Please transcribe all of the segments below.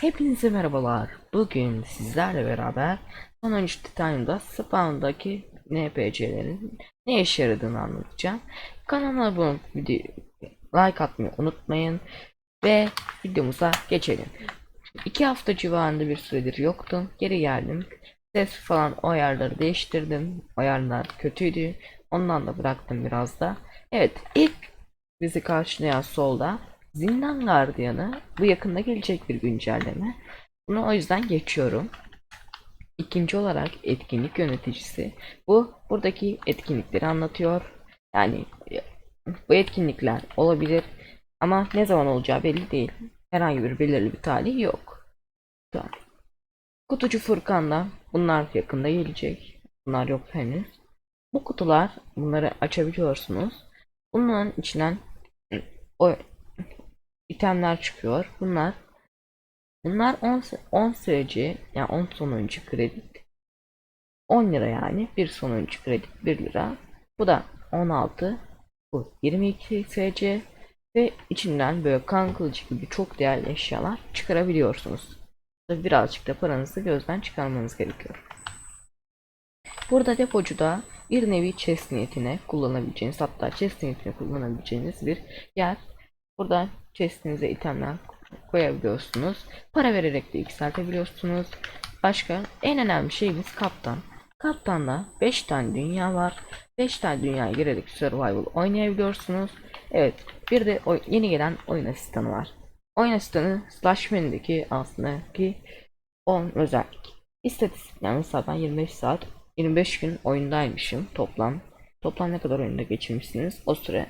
Hepinize merhabalar. Bugün sizlerle beraber sonuncu Titanium'da spawn'daki NPC'lerin ne işe yaradığını anlatacağım. Kanalıma abone olup like atmayı unutmayın ve videomuza geçelim. İki hafta civarında bir süredir yoktum. Geri geldim. Ses falan o ayarları değiştirdim. O ayarlar kötüydü. Ondan da bıraktım biraz da. Evet ilk bizi karşılayan solda Zindan Gardiyanı bu yakında gelecek bir güncelleme. Bunu o yüzden geçiyorum. İkinci olarak etkinlik yöneticisi. Bu buradaki etkinlikleri anlatıyor. Yani e, bu etkinlikler olabilir ama ne zaman olacağı belli değil. Herhangi bir belirli bir tarih yok. Tamam. Kutucu Furkan'da bunlar yakında gelecek. Bunlar yok henüz. Bu kutular bunları açabiliyorsunuz. Bunların içinden e, o itemler çıkıyor. Bunlar bunlar 10 10 süreci yani 10 sonuncu kredi 10 lira yani bir sonuncu kredi 1 lira. Bu da 16 bu 22 SC ve içinden böyle kan kılıcı gibi çok değerli eşyalar çıkarabiliyorsunuz. Birazcık da paranızı gözden çıkarmanız gerekiyor. Burada depocuda bir nevi chest niyetine kullanabileceğiniz hatta chest niyetine kullanabileceğiniz bir yer. Burada chestinize itemler koyabiliyorsunuz. Para vererek de yükseltebiliyorsunuz. Başka en önemli şeyimiz kaptan. Kaptanda 5 tane dünya var. 5 tane dünyaya girerek survival oynayabiliyorsunuz. Evet bir de yeni gelen oyun asistanı var. Oyun asistanı slash menüdeki aslında ki 10 özellik. İstatistik mesela ben 25 saat 25 gün oyundaymışım toplam. Toplam ne kadar oyunda geçirmişsiniz o süre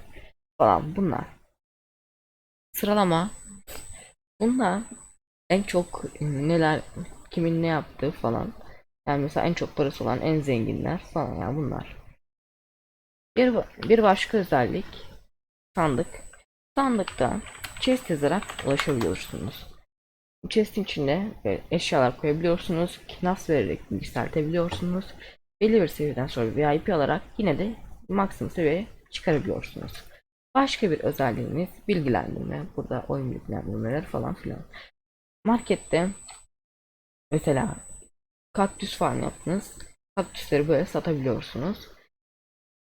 falan bunlar. Sıralama. Bunda en çok neler kimin ne yaptığı falan. Yani mesela en çok parası olan en zenginler falan yani bunlar. Bir, bir başka özellik sandık. Sandıkta chest yazarak ulaşabiliyorsunuz. Chest'in içinde eşyalar koyabiliyorsunuz. Kinas vererek yükseltebiliyorsunuz. Belli bir seviyeden sonra VIP alarak yine de maksimum seviyeye çıkarabiliyorsunuz. Başka bir özelliğimiz bilgilendirme. Burada oyun bilgilendirmeleri falan filan. Markette mesela kaktüs farm yaptınız. Kaktüsleri böyle satabiliyorsunuz.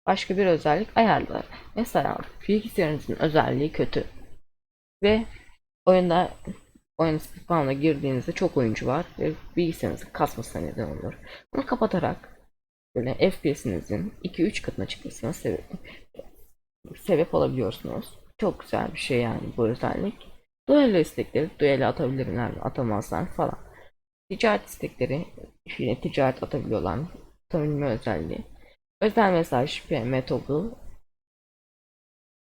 Başka bir özellik ayarlar. Mesela bilgisayarınızın özelliği kötü. Ve oyunda oyun spawn'a girdiğinizde çok oyuncu var ve bilgisayarınızın kasmasına neden olur. Bunu kapatarak böyle FPS'inizin 2-3 katına çıkmasına sebep sebep olabiliyorsunuz. Çok güzel bir şey yani bu özellik. Duello istekleri duello atabilirler atamazlar falan. Ticaret istekleri yine ticaret atabiliyorlar mı? Atabilme özelliği. Özel mesaj PM toggle.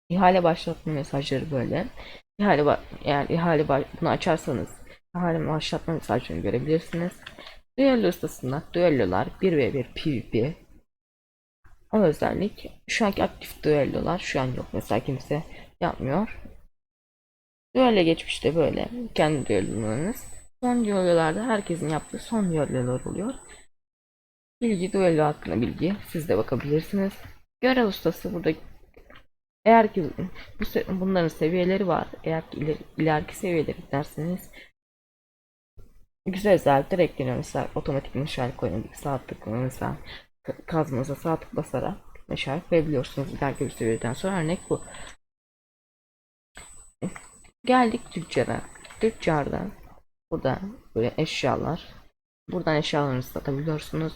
İhale başlatma mesajları böyle. İhale eğer ihale bunu açarsanız ihale başlatma mesajlarını görebilirsiniz. Duello ustasında duellolar 1v1 PvP o özellik şu anki aktif düellolar şu an yok mesela kimse yapmıyor. Düello geçmişte böyle kendi düellolarınız. Son düellolarda herkesin yaptığı son düellolar oluyor. Bilgi düello hakkında bilgi siz de bakabilirsiniz. Görev ustası burada eğer ki bu se- bunların seviyeleri var. Eğer ki iler, ileriki seviyeleri derseniz güzel özellikler ekleniyor. Mesela otomatik meşale koyma, saat tıklama kazmanıza sağ tık basarak meşale koyabiliyorsunuz. İleriki bir seviyeden sonra örnek bu. Geldik tüccara. Tüccarda burada böyle eşyalar. Buradan eşyalarınızı satabiliyorsunuz.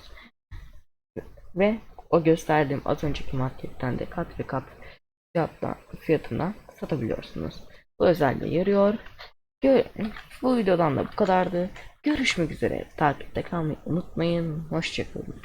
Ve o gösterdiğim az önceki marketten de kat ve kat fiyatla, fiyatına satabiliyorsunuz. Bu özelliğe yarıyor. Gö bu videodan da bu kadardı. Görüşmek üzere. Takipte kalmayı unutmayın. Hoşçakalın.